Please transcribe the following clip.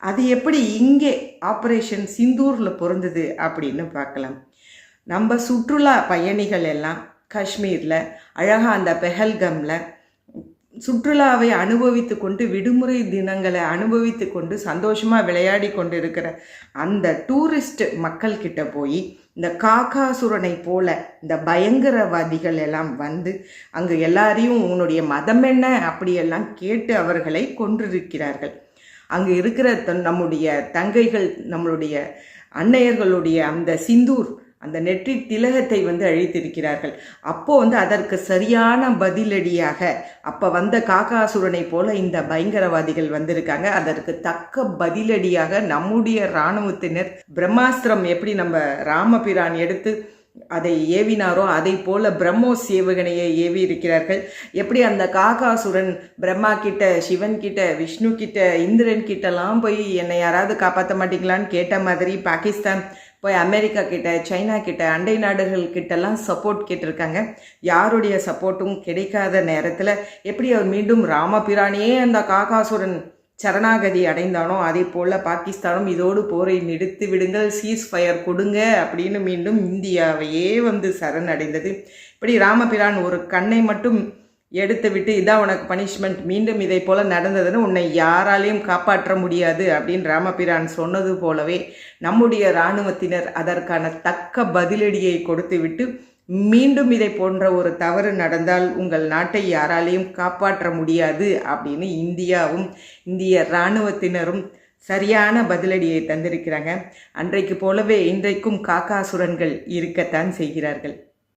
அது எப்படி இங்கே ஆப்ரேஷன் சிந்தூரில் பொருந்தது அப்படின்னு பார்க்கலாம். நம்ம சுற்றுலா பயணிகள் எல்லாம் காஷ்மீரில் அழகாக அந்த பெஹல்கமில் சுற்றுலாவை அனுபவித்து கொண்டு விடுமுறை தினங்களை அனுபவித்து கொண்டு சந்தோஷமாக விளையாடி கொண்டு இருக்கிற அந்த டூரிஸ்ட் மக்கள்கிட்ட போய் இந்த காக்காசுரனை போல இந்த பயங்கரவாதிகள் எல்லாம் வந்து அங்கே எல்லாரையும் உன்னுடைய மதம் என்ன அப்படியெல்லாம் கேட்டு அவர்களை கொன்றிருக்கிறார்கள். அங்கே இருக்கிற த- நம்முடைய தங்கைகள் நம்மளுடைய அன்னையர்களுடைய அந்த சிந்தூர் அந்த நெற்றி திலகத்தை வந்து அழித்திருக்கிறார்கள். அப்போ வந்து அதற்கு சரியான பதிலடியாக அப்போ வந்த காக்காசுரனை போல இந்த பயங்கரவாதிகள் வந்திருக்காங்க. அதற்கு தக்க பதிலடியாக நம்முடைய இராணுவத்தினர் பிரம்மாஸ்திரம் எப்படி நம்ம ராமபிரான் எடுத்து அதை ஏவினாரோ அதை போல பிரம்மோஸ் சேவகனையை ஏவி இருக்கிறார்கள். எப்படி அந்த காகாசுரன் பிரம்மா கிட்ட சிவன் கிட்ட விஷ்ணு கிட்ட இந்திரன் கிட்டலாம் போய் என்னை யாராவது காப்பாற்ற மாட்டீங்களான்னு கேட்ட மாதிரி பாகிஸ்தான் போய் அமெரிக்கா கிட்ட சைனா கிட்ட அண்டை நாடுகள் கிட்டலாம் சப்போர்ட் கேட்டிருக்காங்க. யாருடைய சப்போர்ட்டும் கிடைக்காத நேரத்தில் எப்படி அவர் மீண்டும் ராமபிரானியே அந்த காகாசுரன் சரணாகதி அடைந்தானோ அதே போல் பாகிஸ்தானும் இதோடு போரை நிறுத்தி விடுங்கள் சீஸ் ஃபயர் கொடுங்க அப்படின்னு மீண்டும் இந்தியாவையே வந்து சரணடைந்தது. இப்படி ராமபிரான் ஒரு கண்ணை மட்டும் எடுத்து விட்டு இதான் உனக்கு பனிஷ்மெண்ட் மீண்டும் இதை போல நடந்ததுன்னு உன்னை யாராலையும் காப்பாற்ற முடியாது அப்படின்னு ராமபிரான் சொன்னது போலவே நம்முடைய இராணுவத்தினர் அதற்கான தக்க பதிலடியை கொடுத்துவிட்டு மீண்டும் இதை போன்ற ஒரு தவறு நடந்தால் உங்கள் நாட்டை யாராலையும் காப்பாற்ற முடியாது அப்படின்னு இந்தியாவும் இந்திய இராணுவத்தினரும் சரியான பதிலடியை தந்திருக்கிறாங்க. அன்றைக்கு போலவே இன்றைக்கும் காக்காசுரன்கள் இருக்கத்தான் செய்கிறார்கள்.